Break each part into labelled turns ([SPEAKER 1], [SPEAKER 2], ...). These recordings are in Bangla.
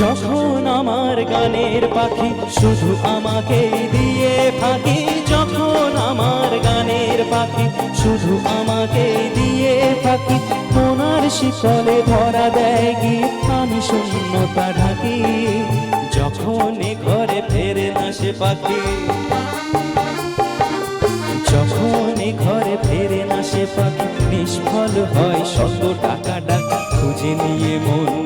[SPEAKER 1] যখন আমার গানের পাখি শুধু আমাকে দিয়ে ফাঁকি যখন আমার গানের পাখি শুধু আমাকে দিয়ে ফাঁকি ওনার শিকলে ধরা দেয় গিয়ে আমি শূন্যতা ঢাকি। যখন ঘরে ফেরে না সে পাখি, যখন ঘরে ফেরে না সে পাখি, নিষ্ফল হয় শত টাকা ডাকা খুঁজে নিয়ে মন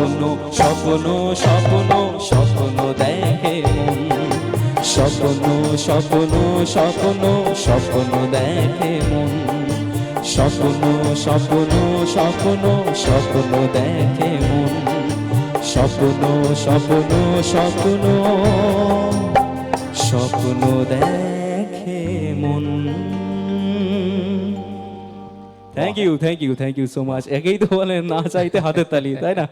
[SPEAKER 1] স্বপ্ন স্বপ্ন স্বপ্ন স্বপ্ন দেখে। মন স্বপ্ন স্বপ্ন স্বপ্ন স্বপ্ন দেখে মন। স্বপ্ন স্বপ্ন স্বপ্ন স্বপ্ন দেখে মন। স্বপ্ন স্বপ্ন স্বপ্ন স্বপ্ন দেখে মন। Thank you thank you thank you so much একেই তো বলেন না চাইতে হাতের তালি, তাই না?